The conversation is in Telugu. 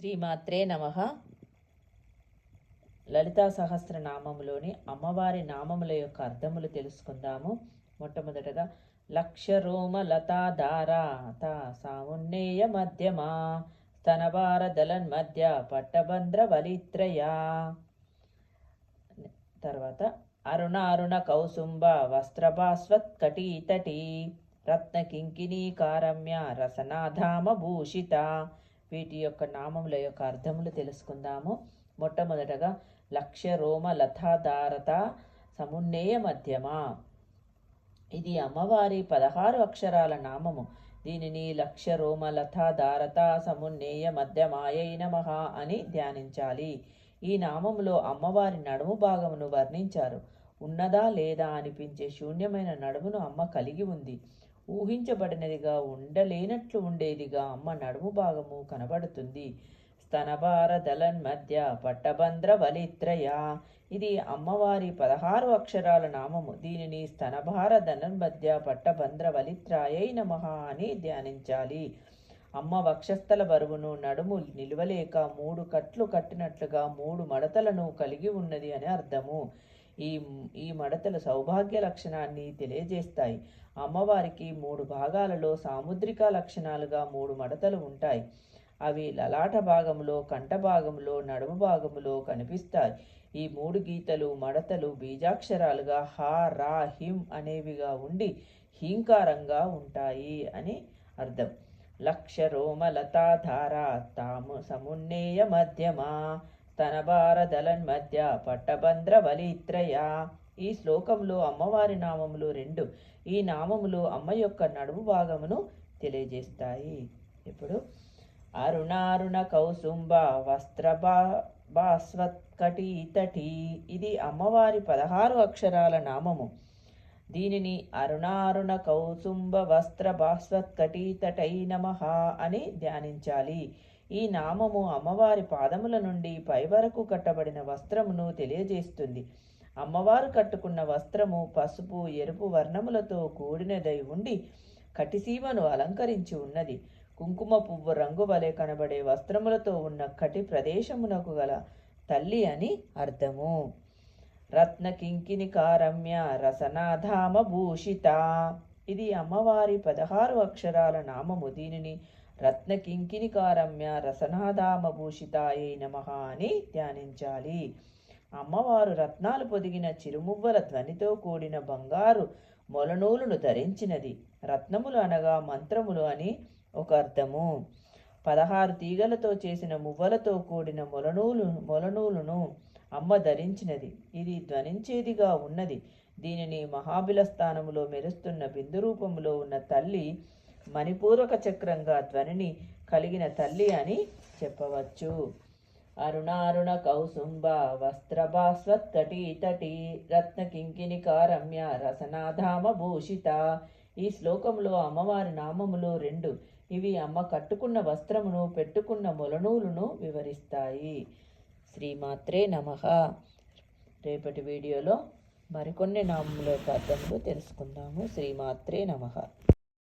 శ్రీమాత్రే నమ. లలితా సహస్రనామములోని అమ్మవారి నామముల యొక్క అర్థములు తెలుసుకుందాము. మొట్టమొదటగా లక్ష రోమ లతాధార తా సామున్నేయ మధ్యమా స్తనభార దళన్ మధ్య పట్టభంద్ర వలిత్రయా తర్వాత అరుణ అరుణ కౌసుంబ వస్త్రభాస్వత్ కటీతటి రత్న కింకినీ కారమ్య రసనాధామ భూషిత వీటి యొక్క నామముల యొక్క అర్థములు తెలుసుకుందాము. మొట్టమొదటగా లక్ష్య రోమ లతాధారత సమున్నేయ మధ్యమ. ఇది అమ్మవారి పదహారు అక్షరాల నామము. దీనిని లక్ష రోమ లతాధారత సమున్నేయ మధ్యమాయై నమః అని ధ్యానించాలి. ఈ నామములో అమ్మవారి నడుము భాగమును వర్ణించారు. ఉన్నదా లేదా అనిపించే శూన్యమైన నడుమును అమ్మ కలిగి ఉంది. ఊహించబడినదిగా ఉండలేనట్లు ఉండేదిగా అమ్మ నడుము భాగము కనబడుతుంది. స్తనభార దళన్ మధ్య పట్టభంద్ర వలిత్రయ ఇది అమ్మవారి పదహారు అక్షరాల నామము. దీనిని స్తనభార ధనన్ మధ్య పట్టభంద్ర వలిత్రాయై నమః అని ధ్యానించాలి. అమ్మ వక్షస్థల బరువును నడుము నిలవలేక మూడు కట్లు కట్టినట్లుగా మూడు మడతలను కలిగి ఉన్నది అని అర్థము. ఈ ఈ మడతలు సౌభాగ్య లక్షణాన్ని తెలియజేస్తాయి. అమ్మవారికి మూడు భాగాలలో సాముద్రిక లక్షణాలుగా మూడు మడతలు ఉంటాయి. అవి లలాట భాగంలో కంఠ భాగంలో నడుము భాగంలో కనిపిస్తాయి. ఈ మూడు గీతలు మడతలు బీజాక్షరాలుగా హా రా హిం అనేవిగా ఉండి హీంకారంగా ఉంటాయి అని అర్థం. లక్ష రోమలతాధారా తాము సమున్నేయ మధ్యమా స్తనభార దళన్ మధ్య పట్టభంద్ర ఈ శ్లోకంలో అమ్మవారి నామములు రెండు. ఈ నామములు అమ్మ యొక్క నడుము భాగమును తెలియజేస్తాయి. ఇప్పుడు అరుణారుణ కౌసుంబ వస్త్ర బాస్వత్కటీతటి ఇది అమ్మవారి పదహారు అక్షరాల నామము. దీనిని అరుణారుణ కౌసుంబ వస్త్ర బాస్వత్కటీతటై నమః అని ధ్యానించాలి. ఈ నామము అమ్మవారి పాదముల నుండి పై వరకు కట్టబడిన వస్త్రమును తెలియజేస్తుంది. అమ్మవారు కట్టుకున్న వస్త్రము పసుపు ఎరుపు వర్ణములతో కూడినదై ఉండి కటిసీమను అలంకరించి ఉన్నది. కుంకుమ పువ్వు రంగు వలె కనబడే వస్త్రములతో ఉన్న కటి ప్రదేశమునకు గల తల్లి అని అర్థము. రత్న కింకిని కారమ్య రసనాధామ భూషిత. ఇది అమ్మవారి పదహారు అక్షరాల నామము. దీనిని రత్న కింకిని కారమ్య రసనాధామ నమః అని ధ్యానించాలి. అమ్మవారు రత్నాలు పొదిగిన చిరుమువ్వల ధ్వనితో కూడిన బంగారు మొలనూలును ధరించినది. రత్నములు అనగా మంత్రములు అని ఒక అర్థము. పదహారు తీగలతో చేసిన మువ్వలతో కూడిన మొలనూలు మొలనూలును అమ్మ ధరించినది. ఇది ధ్వనించేదిగా ఉన్నది. దీనిని మహాబిల స్థానములో మెరుస్తున్న బిందు రూపములో ఉన్న తల్లి మణిపూర్వక చక్రంగా ధ్వనిని కలిగిన తల్లి అని చెప్పవచ్చు. అరుణారుణ కౌసుంబ వస్త్రభాస్వత్కటీతటి రత్న కింకిని కారమ్య రసనాధామ భూషిత. ఈ శ్లోకంలో అమ్మవారి నామములు రెండు. ఇవి అమ్మ కట్టుకున్న వస్త్రమును పెట్టుకున్న మొలనూలును వివరిస్తాయి. శ్రీమాత్రే నమ. రేపటి వీడియోలో మరికొన్ని నామముల యొక్క అర్థములు తెలుసుకుందాము. శ్రీమాత్రే నమ.